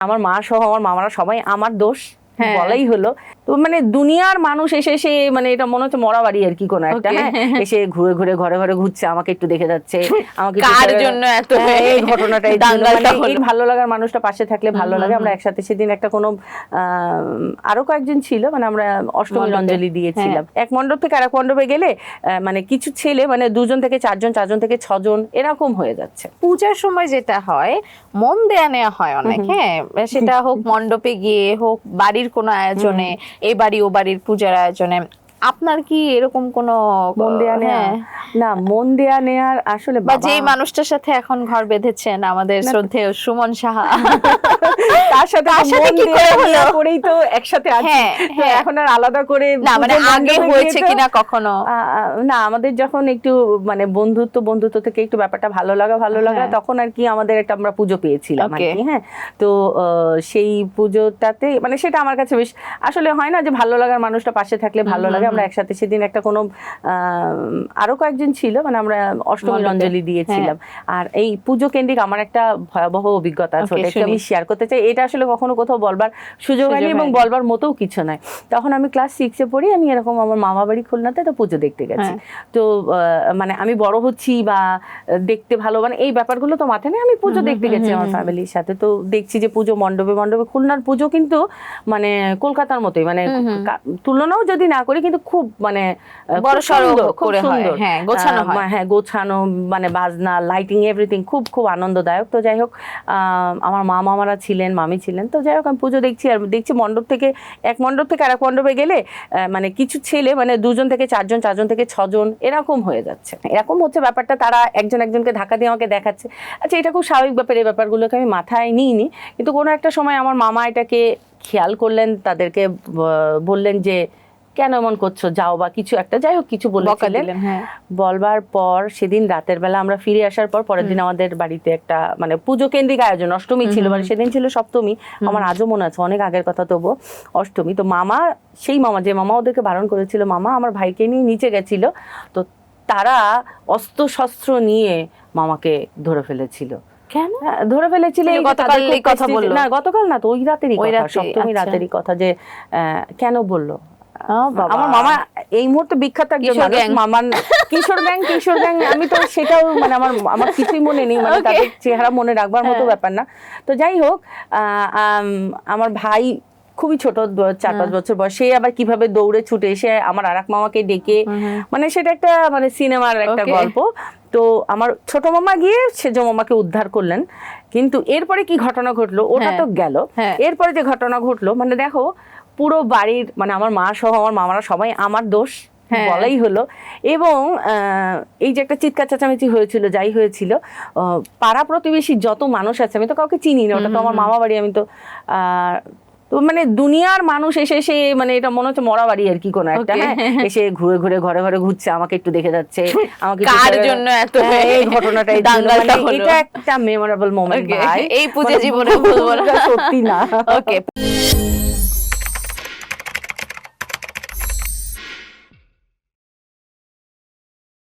আমার মা সহ আমার মামারা সবাই আমার দোষ হ্যাঁ। বলাই হলো তো মানে দুনিয়ার মানুষ এসে সে মানে এটা মনে হচ্ছে মরা বাড়ি আর কি কোনো একটা হ্যাঁ? এসে ঘুরে ঘুরে ঘরে ঘরে ঘুরছে আমাকে একটু দেখে যাচ্ছে আমাকে কার জন্য এত হ্যাঁ, এই ঘটনাটা এই মানে এই ভালো লাগার মানুষটা পাশে থাকলে ভালো লাগে। আমরা একসাথে সেদিন একটা কোনো আরও কয়েকজন ছিল মানে আমরা অষ্টমী মণ্ডপে। অঞ্জলি দিয়েছিলাম এক মণ্ডপ থেকে আরেক মণ্ডপে গেলে মানে কিছু ছেলে মানে দুজন থেকে চারজন চারজন থেকে ছজন এরকম হয়ে যাচ্ছে। পূজার সময় যেটা হয় মন দেয়া নেওয়া হয় অনেক হ্যাঁ? সেটা হোক মণ্ডপে গিয়ে হোক বাড়ির কোনো আয়োজনে এই বাড়ি ও বাড়ির পূজার আয়োজনে আপনার কি এরকম কোনো মন দেয়া নেয়া? হ্যাঁ, না মন দেয়া নেয়ার আসলে বা যেই মানুষটার সাথে এখন ঘর বেঁধেছেন আমাদের শ্রদ্ধেয় সুমন সাহা। তার সাথে তার সাথে কি করে হলো? করেই তো একসাথে আছি। হ্যাঁ, তো হ্যাঁ। এখন আর আলাদা করে না মানে আগে হয়েছে কিনা কখনো? না আমাদের যখন একটু মানে বন্ধুত্ব বন্ধুত্ব থেকে একটু ব্যাপারটা ভালো লাগা ভালো লাগা। তখন আর কি আমাদের একটা আমরা পুজো পেয়েছিলাম আর কি হ্যাঁ। তো আহ, সেই পুজোটাতে মানে সেটা আমার কাছে বেশ আসলে হয় না যে ভালো লাগার মানুষটা পাশে থাকলে ভালো লাগে আমরা একসাথে সেদিন একটা কোনো আরও কয়েকজন ছিল মানে আমরা অষ্টমী অঞ্জলি দিয়েছিলাম। আর এই পুজো কেন্দ্রিক আমার একটা ভয়াবহ অভিজ্ঞতা আছে ওটা আমি শেয়ার করতে চাই। এটা আসলে কখনো কোথাও বলবার সুযোগ হয়নি এবং বলবার মতোও কিছু নয়। তখন আমি ক্লাস সিক্সে পড়ি আমি এরকম আমার মামা বাড়ি খুলনাতে তো পুজো দেখতে গেছি। হ্যাঁ। তো মানে আমি বড় হচ্ছি বা দেখতে ভালো মানে এই ব্যাপারগুলো তো মাথায় নেই। আমি পুজো দেখতে গেছি আমার ফ্যামিলির সাথে। তো দেখছি যে পুজো মণ্ডপে মণ্ডপে। খুলনার পুজো কিন্তু মানে কলকাতার মতোই মানে তুলনাও যদি না করি কিন্তু খুব মানে বড় সড়ো খুব করে হয়, সুন্দর। হ্যাঁ, গোছানো হয়। হ্যাঁ গোছানো মানে বাজনা লাইটিং এভরিথিং খুব খুব আনন্দদায়ক। তো যাই হোক আমার মা মামারা ছিলেন মামি ছিলেন। তো যাই হোক আমি পুজো দেখছি আর দেখছি মণ্ডপ থেকে এক মণ্ডপ থেকে আরেক মণ্ডপে গেলে মানে কিছু ছেলে মানে দুজন থেকে চারজন চারজন থেকে ছজন এরকম হয়ে যাচ্ছে। এরকম হচ্ছে ব্যাপারটা তারা একজন একজনকে ধাক্কা দিয়ে আমাকে দেখাচ্ছে। আচ্ছা এটা খুব স্বাভাবিক ব্যাপার এই ব্যাপারগুলোকে আমি মাথায় নিইনি। কিন্তু কোনো একটা সময় আমার মামা এটাকে খেয়াল করলেন তাদেরকে বললেন যে কেন এমন করছ? যাও বা কিছু একটা যাই হোক কিছু বলেছিলেন। হ্যাঁ। বলবার পর সেদিন রাতের বেলা আমরা ফিরে আসার পর পরের দিন আমাদের বাড়িতে একটা মানে পুজো কেন্দ্রিক আয়োজন অষ্টমী ছিল মানে সেদিন ছিল সপ্তমী। আমার আজও মনে আছে অনেক আগের কথা তবু অষ্টমী। তো মামা সেই মামা যে মামা ওদেরকে বারণ করেছিল মামা আমার ভাইকে নিয়ে নিচে গেছিল তো তারা অস্ত্র শস্ত্র নিয়ে মামাকে ধরে ফেলেছিল। কেন? হ্যাঁ, ধরে ফেলেছিল গতকাল কথা বলল? না গতকাল না তো ওই রাতেরই কথা সপ্তমী আচ্ছা। রাতেরই কথা যে আহ, কেন বলল। আমার মামা এই মুহূর্তে বিখ্যাত একজন মামার কিশোর গ্যাং কিশোর গ্যাং আমি তো সেটাও মানে আমার আমার কিছুই মনে নেই মানে তাদের চেহারা মনে রাখবার মতো হ্যাঁ। ব্যাপার না। তো যাই হোক আমার ভাই খুবই ছোট চার পাঁচ বছর বয়স সে আবার কীভাবে দৌড়ে ছুটে এসে আমার আরাক মামাকে ডেকে মানে সেটা একটা মানে সিনেমার একটা গল্প। তো আমার ছোট মামা গিয়ে সেজ মামাকে উদ্ধার করলেন। কিন্তু এরপরে কি ঘটনা ঘটলো? ওটা হ্যাঁ। তো গেল। হ্যাঁ। এরপরে যে ঘটনা ঘটলো মানে দেখো পুরো বাড়ির মানে আমার মা সহ আমার মামারা সবাই আমার দোষ হ্যাঁ। বলাই হলো এবং এই যে একটা চিৎকার চেঁচামেচি হয়েছিল যাই হয়েছিল পাড়া প্রতিবেশী যত মানুষ আছে আমি তো কাউকে চিনি না ওটা তো আমার মামা বাড়ি আমি তো তো মানে দুনিয়ার মানুষ এসে এসে মানে এটা মনে হচ্ছে মরা বাড়ি আর কি কোনো একটা. হ্যাঁ এসে ঘুরে ঘুরে ঘরে ঘরে ঘুরছে আমাকে একটু দেখে যাচ্ছে আমাকে কার জন্য এত হ্যাঁ, এই ঘটনাটা। মানে হলো? এটা একটা মেমোরেবল মোমেন্ট ভাই এই পূজা মানে জীবনে ভুলবো না। সত্যি না ওকে